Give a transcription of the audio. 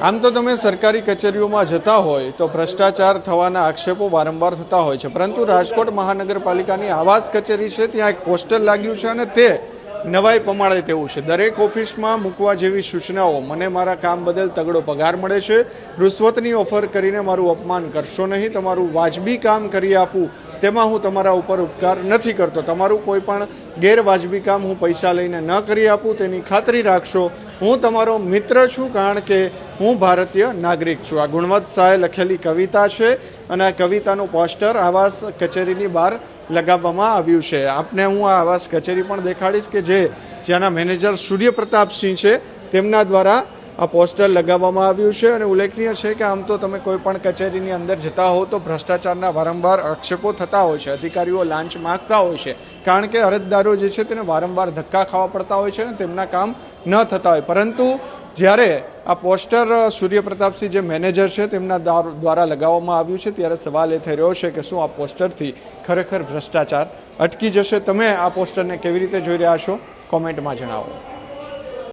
આમ તો તમે સરકારી કચેરીઓમાં જતા હોય તો ભ્રષ્ટાચાર થવાના આક્ષેપો વારંવાર થતા હોય છે. પરંતુ રાજકોટ મહાનગરપાલિકાની આવાસ કચેરી છે, ત્યાં એક પોસ્ટર લાગ્યું છે અને તે નવાઈ પમાડે તેવું છે. દરેક ઓફિસમાં મૂકવા જેવી સૂચનાઓ, મને મારા કામ બદલ તગડો પગાર મળે છે, રૂશ્વતની ઓફર કરીને મારું અપમાન કરશો નહીં, તમારું વાજબી કામ કરી આપું તેમાં હું તમારા ઉપર ઉપકાર નથી કરતો. તમારું કોઈ પણ ગેરવાજબી કામ હું પૈસા લઈને ન કરી આપું, તેની ખાતરી રાખશો. હું તમારો મિત્ર છું કારણ કે હું ભારતીય નાગરિક છું. આ ગુણવત્ત શાહે લખેલી કવિતા છે અને આ કવિતાનું પોસ્ટર આવાસ કચેરીની બહાર લગાવવામાં આવ્યું છે. આપને હું આ આવાસ કચેરી પણ દેખાડીશ કે જે જ્યાંના મેનેજર સૂર્યપ્રતાપસિંહ છે. તેમના દ્વારા આ પોસ્ટર લગાવવામાં આવ્યું છે અને ઉલ્લેખનીય છે કે આમ તો તમે કોઈ પણ કચેરીની અંદર જતા હો તો ભ્રષ્ટાચારના વારંવાર આક્ષેપો થતા હોય છે, અધિકારીઓ લાંચ માગતા હોય છે. કારણ કે અરજદારો જે છે તેને વારંવાર ધક્કા ખાવા પડતા હોય છે અને તેમના કામ ન થતા હોય. પરંતુ જ્યારે આ પોસ્ટર સૂર્યપ્રતાપસિંહ જે મેનેજર છે તેમના દ્વાર- લગાવવામાં આવ્યું છે, ત્યારે સવાલ એ થઈ રહ્યો છે કે શું આ પોસ્ટરથી ખરેખર ભ્રષ્ટાચાર અટકી જશે? તમે આ પોસ્ટરને કેવી રીતે જોઈ રહ્યા છો? કોમેન્ટમાં જણાવો.